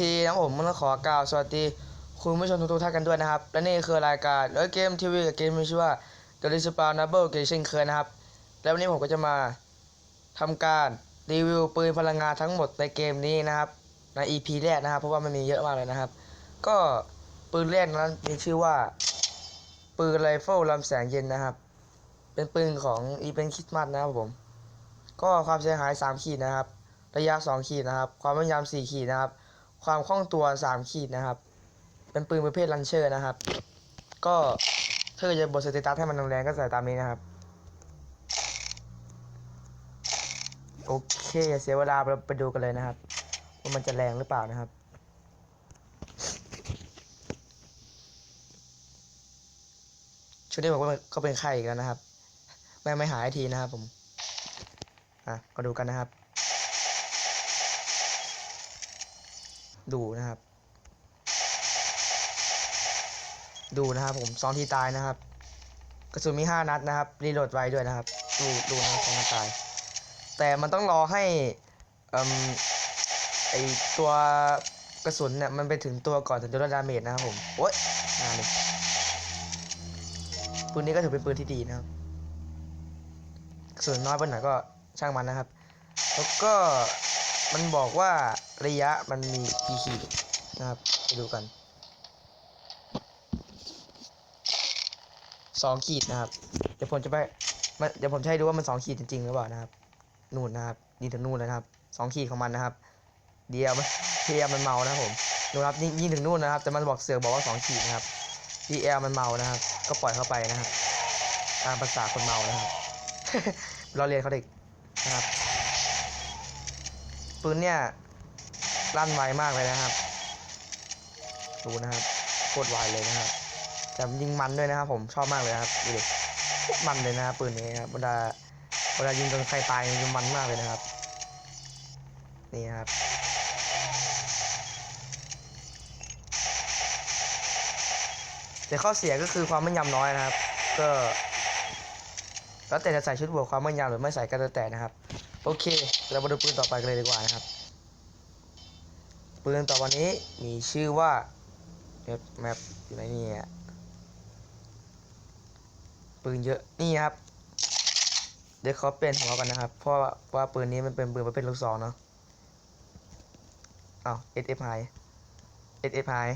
คนะผมมันขอกล่าวสวัสดีคุณผู้ชมทุกๆท่านกันด้วยนะครับ และนี่คือรายการเออเกมทีวีกับเกมมีชื่อว่า The r e s p a w n a b l e เกมเช่นเคยนะครับ แล้ววันนี้ผมก็จะมาทำการรีวิวปืนพลังงานทั้งหมดในเกมนี้นะครับ ใน EP แรกนะครับ เพราะว่ามันมีเยอะมากเลยนะครับ ก็ปืนแรกนั้นมีชื่อว่า ปืนไรเฟิลลำแสงเย็นนะครับ เป็นปืนของอีเป็นคริสต์มาสนะครับผม ก็ความเสียหาย 3 ขีดนะครับ ระยะ 2 ขีดนะครับ ความแม่นยำ4ขีดนะครับ ความคล่องตัว 3 ขีดนะครับ เป็นปืนประเภทลันเชอร์นะครับ ก็ถ้าเกิดจะบทสเตตัสให้มันแรงก็ใส่ตามนี้นะครับ โอเคเสียเวลาเราไปดูกันเลยนะครับ ว่ามันจะแรงหรือเปล่านะครับชุดนี้ผมก็ก็เป็นไข่อีกแล้วนะครับ ไม่ไม่หายทีนะครับผม อะก็ดูกันนะครับ ดูนะครับ ดูนะครับ ผมสองทีตายนะครับ กระสุนมีห้านัดนะครับ รีโหลดไว้ด้วยนะครับ ดูดูนะครับสองตาย แต่มันต้องรอให้อมไอตัวกระสุนเนี่ยมันไปถึงตัวก่อนถึงจะลดดาเมจนะครับผมโอ๊ยงานเลยปืนนี้ก็ถือเป็นปืนที่ดีนะครับ กระสุนน้อยไปหน่อยก็ช่างมันนะครับ แล้วก็ มันบอกว่าระยะมันมีกี่ขีดนะครับไปดูกันสองขีดนะครับ เดี๋ยวผมจะไปเดี๋ยวผมจะให้ดูว่ามันสองขีดจริงๆหรือเปล่านะครับ นู่นนะครับนี่ถึงนู่นเลยนะครับสองขีดของมันนะครับ เดียวพีเอมันเมานะผมดูครับนี่ยิงถึงนู่นนะครับ แต่มันบอกเสือบอกว่าสองขีดนะครับพีเอมันเมานะครับ ก็ปล่อยเข้าไปนะครับตามภาษาคนเมานะครับ เราเรียนเขาเด็กนะครับ ปืนเนี่ยลั่นไวมากเลยนะครับ ดูนะครับโคตรไวเลยนะครับแต่ยิงมันด้วยนะครับ ผมชอบมากเลยครับดูดิมันเลยนะครับปืนนี้ครับเวลาเวลายิงจนใครตายยิงมันมากเลยนะครับ นี่ครับแต่ข้อเสียก็คือความแม่นยำน้อยนะครับ ก็แล้วแต่จะใส่ชุดบวกความแม่นยำหรือไม่ใส่ก็แล้วแต่นะครับ โอเค เรามาดูปืนต่อไปกันเลยดีกว่านะครับ ปืนต่อวันนี้มีชื่อว่าแมปแมปอยู่ไหนเนี่ยปืนเยอะนี่ครับ เดี๋ยวเขาเปลี่ยนหัวกันนะครับ เพราะว่าปืนนี้มันเป็นปืนประเภทลูกซองเนาะอ้าว SF หาย SF หาย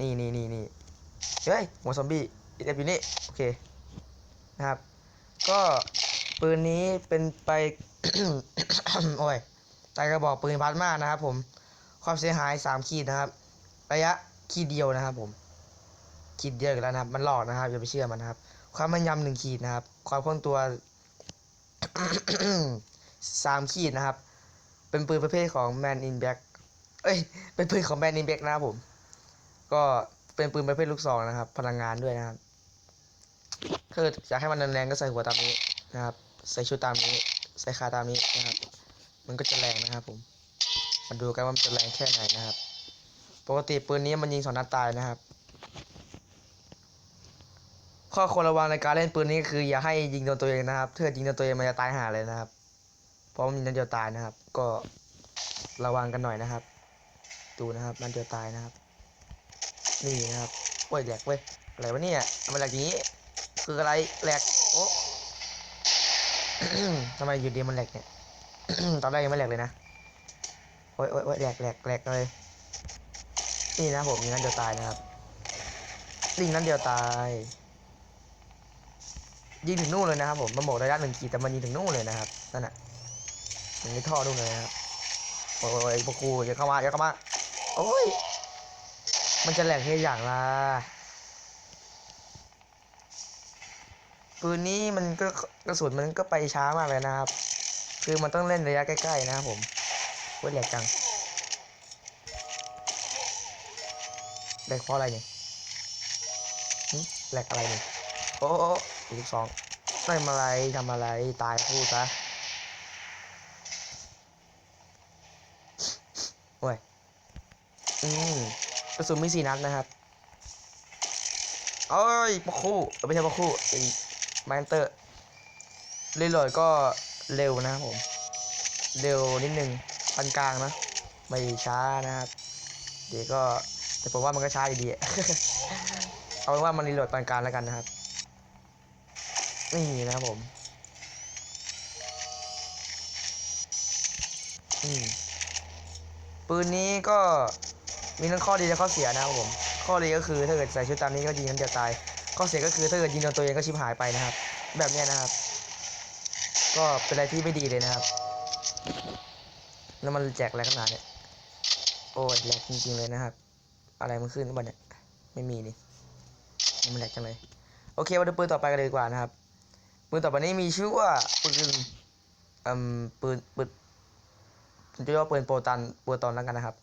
นี่นี่นี่นี่เฮ้ยหัวซอมบี้ SF อยู่นี่โอเคนะครับ ก็ปืนนี้เป็นไป โอ้ยใจกระบอกปืนพลาสมานะครับผม ความเสียหาย3ขีดนะครับ ระยะขีดเดียวนะครับ ผม ขีดเดียวอีกแล้วนะครับ มันหลอกนะครับอย่าไปเชื่อมันนะครับ ความมันยำหนึ่งขีดนะครับ ความคล่องตัวสามขีดนะครับ เป็นปืนประเภทของ Man in Black เอ้ย เป็นปืนของ Man in Black นะครับผม ก็เป็นปืนประเภทลูกซองนะครับ พลังงานด้วยนะครับถ้าเกิดอยากให้มันแรงๆก็ใส่หัวตามนี้นะครับ ใส่ชุดตามนี้ ใส่ขาตามนี้นะครับ มันก็จะแรงนะครับ ผม มาดูกันว่ามันจะแรงแค่ไหนนะครับ ปกติปืนนี้มันยิงสองนัดตายนะครับ ข้อควรระวังในการเล่นปืนนี้คืออย่าให้ยิงโดนตัวเองนะครับถ้ายิงโดนตัวเองมันจะตายห่าเลยนะครับ เพราะมันยิงนัดเดียวตายนะครับ ก็ระวังกันหน่อยนะครับ ดูนะครับนัดเดียวตายนะครับ นี่นะครับโอ้ยแหลกเว้ยอะไรวะเนี่ยทำไมแหลกอย่างนี้ คืออะไรแหลกโอ้ ทำไมอยู่ดีมันแหลกเนี่ย ตอนแรกยังไม่แหลกเลยนะ โอ้ยโอ้ยโอ้ยแหลกแหลกแหลกเลย นี่นะผมยิงนัดเดียวตายนะครับยิงนัดเดียวตาย ยิงถึงนู่นเลยนะครับผม มันบอกระยะหนึ่งขีดแต่มันยิงถึงนู่นเลยนะครับ นั่นน่ะถึงในท่อนู่นเลยนะครับ โอ้ยโอ้ยพวกกูอย่าเข้ามาอย่าเข้ามา โอ้ย มันจะแหลกแค่อย่างละ ปืนนี้มันก็กระสุนมันก็ไปช้ามากเลยนะครับ คือมันต้องเล่นระยะใกล้ๆนะครับผมโอ้ยแหลกจังแหลกเพราะอะไรเนี่ยแหลกอะไรเนี่ยโอ้โอ้อีกสองทำอะไรทำอะไรตายพูดซะโอ้ยอืมกระสุนมีสี่นัดนะครับโอ้ยปะคู่เอ้ยไม่ใช่ปะคู่อ้แมนเตอร์รีโหลดก็เร็วนะครับผม เร็วนิดนึงปานกลางนะ ไม่ช้านะครับเดี๋ยวก็แต่ผมว่ามันก็ช้าดีอะเอาเป็นว่ามันรีโหลดปานกลางแล้วกันนะครับ นี่นะครับผมอืมปืนนี้ก็มีทั้งข้อดีและข้อเสียนะครับผม ข้อดีก็คือถ้าเกิดใส่ชุดตามนี้ก็ยิงกันเดียวตาย ข้อเสียก็คือถ้าเกิดยิงโดนตัวเองก็ชิบหายไปนะครับ แบบนี้นะครับ ก็เป็นอะไรที่ไม่ดีเลยนะครับ แล้วมันแจกอะไรขนาดเนี่ยโอ้ยแหลกจริงๆเลยนะครับ อะไรมันขึ้นบ้างเนี่ยไม่มีนี่มันแหลกจังเลยโอเคมาดูปืนต่อไปกันเลยดีกว่านะครับปืนต่อไปนี้มีชื่อว่าปืนอืมปืนปืนผมจะเรียกว่าปืนโปรตันโปรตอนแล้วกันนะครับ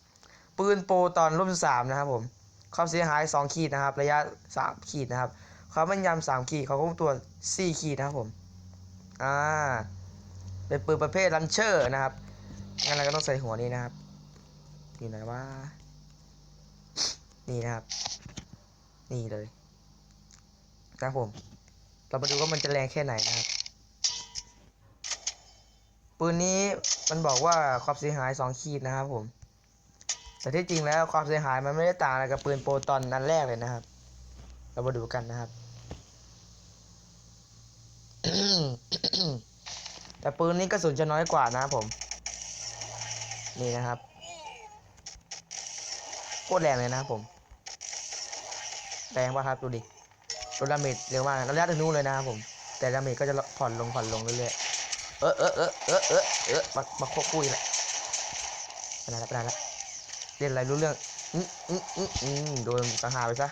ปืนโปรตอนรุ่นสามนะครับผมความเสียหายสองขีดนะครับ ระยะสามขีดนะครับ ความแม่นยำสามขีดเขาก็ตัวสี่ขีดนะครับผม อ่า เป็นปืนประเภทลันเชอร์นะครับ งั้นเราก็ต้องใส่หัวนี้นะครับ อยู่ไหนว่า นี่นะครับ นี่เลยนะผม เรามาดูว่ามันจะแรงแค่ไหนนะครับ ปืนนี้มันบอกว่าความเสียหาย2ขีดนะครับผม แต่ที่จริงแล้วความเสียหายมันไม่ได้ต่างอะไรกับปืนโปรตอนนั้นแรกเลยนะครับ เรามาดูกันนะครับ แต่ปืนนี้กระสุนจะน้อยกว่านะครับผม นี่นะครับโคตรแรงเลยนะครับผม แรงป่ะครับดูดิลดดาเมจเร็วมากระยะถึงนู้นเลยนะครับผม แต่ดาเมจก็จะผ่อนลงผ่อนลงเรื่อยๆ เออเออเออเออเออเออมามาควบคู่อีกแล้วไปไหนแล้วไปไหนแล้วเล่นอะไรรู้เรื่องอืมอืมอืมอืมโดนสังหาไปซะ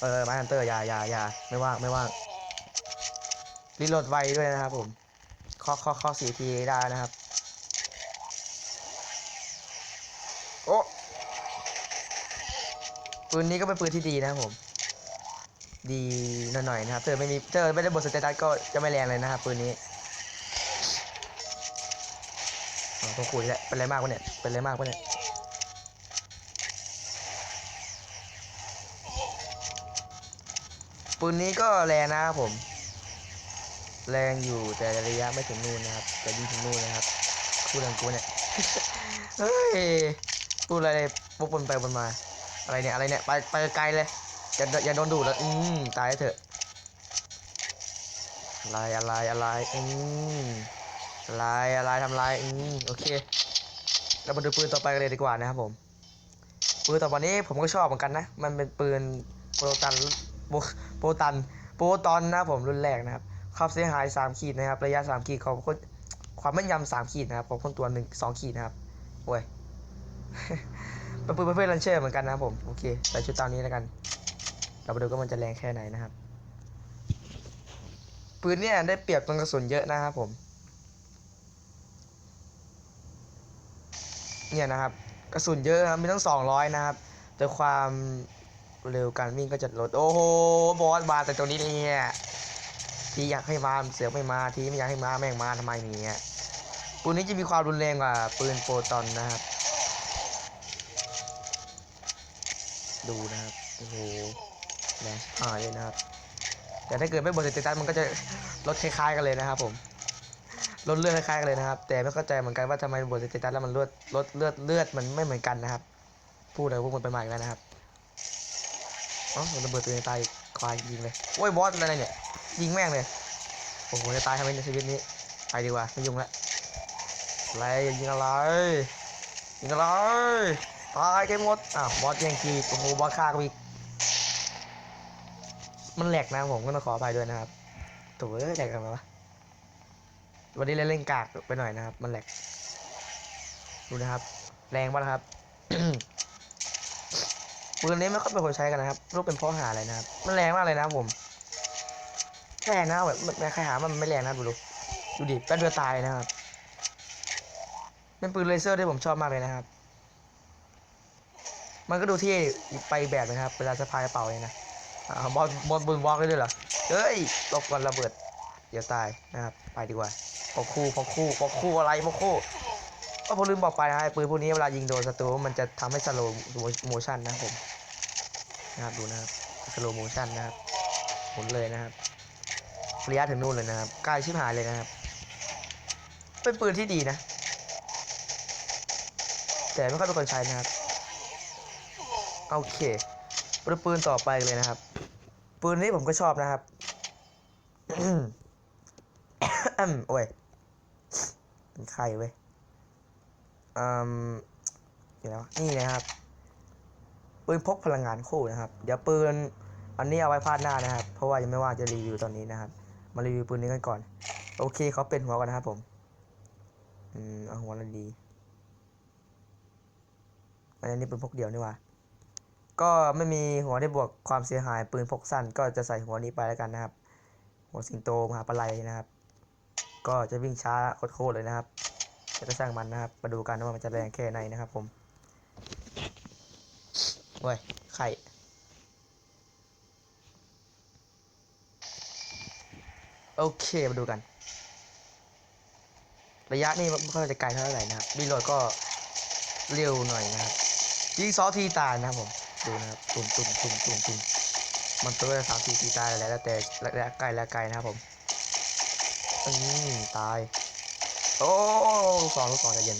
เออมาฮันเตอร์อย่าอย่าอย่าไม่ว่างไม่ว่าง รีโหลดไวด้วยนะครับผมข้อข้อข้อสี่ทีได้นะครับ โอ้ปืนนี้ก็เป็นปืนที่ดีนะครับผม ดีหน่อยๆนะครับเธอไม่มีเธอไม่ได้บทสเตตัสก็จะไม่แรงเลยนะครับปืนนี้ต้องคุยแหละเป็นไรมากวะเนี่ย เป็นไรมากวะเนี่ยปืนนี้ก็แรงนะครับผม แรงอยู่แต่ระยะไม่ถึงนู่นนะครับจะยิงถึงนู่นนะครับพูดเรื่องกูเนี่ยเฮ้ยพูดอะไรวกวนไปวนมา อะไรเนี่ยอะไรเนี่ยไปไปไกลเลยอย่าอย่าโดนดูดแล้วอืมตายเถอะอะไรอะไรอะไรอืมอะไรอะไรทำอะไรอืมโอเคเรามาดูปืนต่อไปกันเลยดีกว่านะครับผมปืนต่อไปนี้ผมก็ชอบเหมือนกันนะ มันเป็นปืนโปรตันโปรโปรตันโปรตอนนะผมรุ่นแรกนะครับ ความเสียหาย 3 ขีดนะครับ ระยะ 3 ขีดของคนความแม่นยำ3ขีดนะครับของคนตัวหนึ่งสองขีดนะครับโอ้ยเป็นปืนประเภทลันเชอร์เหมือนกันนะครับผม โอเค ใส่ชุดตามนี้แล้วกัน เรามาดูว่ามันจะแรงแค่ไหนนะครับ ปืนเนี่ยได้เปรียบตรงกระสุนเยอะนะครับผม เนี่ยนะครับ กระสุนเยอะนะครับมีทั้ง200นะครับ แต่ความเร็วการวิ่งก็จะลด โอ้โห บอสมาแต่ตรงนี้เนี่ย ทีอยากให้มาเสือกไม่มาทีไม่อยากให้มาแม่งมาทำไมเนี่ยปืนนี้จะมีความรุนแรงกว่าปืนโปรตอนนะครับ ดูนะครับโอ้โหแรงหายเลยนะครับ แต่ถ้าเกิดไม่บนสเตตัสมันก็จะลดคล้ายๆกันเลยนะครับผมลดเลือดคล้ายๆกันเลยนะครับ แต่ไม่เข้าใจเหมือนกันว่าทำไมบนสเตตัสแล้วมันลดลดเลือดเลือดมันไม่เหมือนกันนะครับ พูดอะไรพวกมันไปมาอีกแล้วนะครับอ๋อระเบิดตัวเองตายควายยิงเลยโอ้ยบอสอะไรเนี่ย ยิงแม่งเลยโอ้โหจะตายทำไมในชีวิตนี้ไปดีกว่าไม่ยุ่งละอะไรยิงอะไรยิงอะไรตายกันหมดอะบอสแย่งคีโอ้โหบอสฆ่ากูอีกมันแหลกนะผมก็ต้องขออภัยด้วยนะครับตัวเอ้ยแหลกกันไหมวะวันนี้เล่นเล่นกากไปหน่อยนะครับ มันแหลกดูนะครับ แรงป่ะครับปืนนี้ไม่ค่อยเป็นคนใช้กันนะครับรูปเป็นเพ่อหาอะไรนะครับ มันแรงมากเลยนะผม แรงนะแบบใครหามันไม่แรงนะดูดูดูดิแป๊บเดียวตายนะครับเป็นปืนเลเซอร์ที่ผมชอบมากเลยนะครับ มันก็ดูที่ไปแบบนะครับเวลาสะพายกระเป๋าเลยนะบอลบอลบนวอล์กได้ด้วยเหรอเฮ้ยตกก่อนระเบิดเดี๋ยวตายนะครับ ไปดีกว่าพอคู่พอคู่พอคู่อะไรพอคู่ก็ผมลืมบอกไปนะปืนพวกนี้เวลายิงโดนศัตรูมันจะทำให้สโลโมชันนะผมนะครับดูนะครับสโลโมชันนะครับหมุนเลยนะครับ ระยะถึงนู่นเลยนะครับใกล้ชิบหายเลยนะครับ เป็นปืนที่ดีนะ แต่ไม่ค่อยเป็นคนใช้นะครับ โอเคปืนปืนต่อไปเลยนะครับ ปืนนี้ผมก็ชอบนะครับอืมโอ้ยเป็นไข้เว้ยอืมเดี๋ยวนะนี่นะครับ ปืนพกพลังงานคู่นะครับ เดี๋ยวปืนอันนี้เอาไว้พาดหน้านะครับ เพราะว่ายังไม่ว่างจะรีวิวตอนนี้นะครับ มารีวิวปืนนี้กันก่อน โอเคเขาเป็นหัวก่อนนะครับผม อืมเอาหัวแล้วดี อันนี้ปืนพกเดียวนี่ว่า ก็ไม่มีหัวได้บวกความเสียหาย ปืนพกสั้นก็จะใส่หัวนี้ไปแล้วกันนะครับ หัวสิงโตมหาปลาไหลนะครับ ก็จะวิ่งช้าโคตรเลยนะครับแต่ก็ช่างมันนะครับ มาดูกันว่ามันจะแรงแค่ไหนนะครับผมโอ้ยไข่ โอเคมาดูกัน ระยะนี่ไม่ค่อยจะไกลเท่าไหร่นะครับรีโหลดก็เร็วหน่อยนะครับยิงซอทีตายนะครับผมดูนะครับตุ่มตุ่มตุ่มตุ่มตุ่มมันตัวสามสี่ทีตายแล้วแล้วแต่ระยะไกลและไกลนะครับผมอืมตาย โอ้ลูกสองลูกสองใจเย็น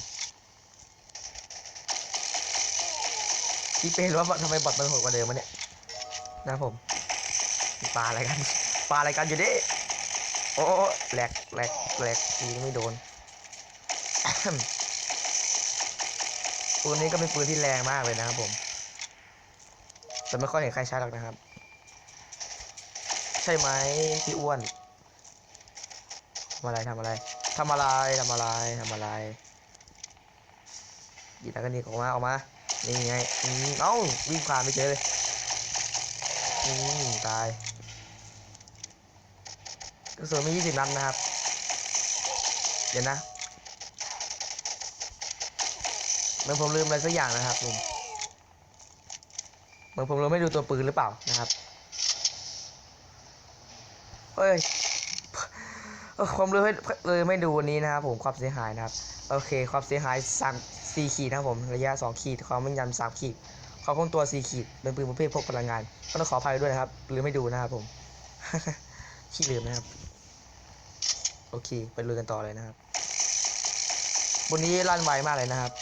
พี่เป้รู้ว่าทำไมบอทมันโหดกว่าเดิมวะเนี่ยนะครับผมปลาอะไรกันปลาอะไรกันอยู่ดิ โอ้แหลกแหลกแหลกยิงไม่โดนปืนนี้ก็เป็นปืนที่แรงมากเลยนะครับผม แต่ไม่ค่อยเห็นใครใช้หรอกนะครับ ใช่ไหมพี่อ้วนทำอะไรทำอะไรทำอะไรทำอะไรทำอะไรหยิบแล้วก็นี่ออกมาออกมา นี่ไง เอ้าวิ่งผ่านไปเฉยเลย อืมตาย กระสุนมี 20 นัดนะครับ เดี๋ยวนะเหมือนผมลืมอะไรสักอย่างนะครับผมเหมือนผมลืมไม่ดูตัวปืนหรือเปล่านะครับเฮ้ยความเลยเลยไม่ดูวันนี้นะครับผมความเสียหายนะครับ โอเค ความเสียหายสามสี่ขีดนะครับผมระยะสองขีดความแม่นยำสามขีดความคล่องตัวสี่ขีดเป็นปืนประเภทพกพลังงานก็ต้องขออภัยด้วยนะครับหรือไม่ดูนะครับผมขี้ลืมนะครับ โอเค ไปลุยกันต่อเลยนะครับ บนนี้ลั่นไวมากเลยนะครับ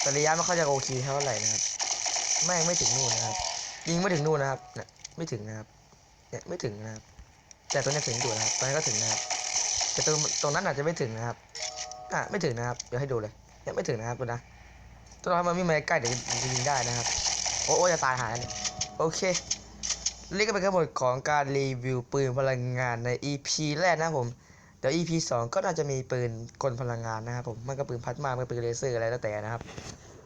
แต่ระยะไม่ค่อยจะโอเคเท่าไหร่นะครับ แม่งไม่ถึงนู่นนะครับ ยิงไม่ถึงนู่นนะครับเนี่ยไม่ถึงนะครับ เนี่ยไม่ถึงนะครับ แต่ตัวนี้ถึงอยู่นะครับตอนนี้ก็ถึงนะครับ แต่ตรงตรงนั้นอาจจะไม่ถึงนะครับ อะไม่ถึงนะครับ เดี๋ยวให้ดูเลย เนี่ยไม่ถึงนะครับดูนะ ตัวเรามันไม่มาใกล้เดี๋ยวจะยิงได้นะครับ โอ้โอ้จะตายหายโอเค นี่ก็เป็นทั้งหมดของการรีวิวปืนพลังงานใน EP แรกนะครับผม เดี๋ยว EP 2 ก็น่าจะมีปืนกลพลังงานนะครับผม มันก็ปืนพัดมามันปืนเลเซอร์อะไรแล้วแต่นะครับ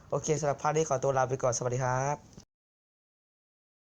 โอเคสำหรับพาร์ทนี้ขอตัวลาไปก่อน สวัสดีครับ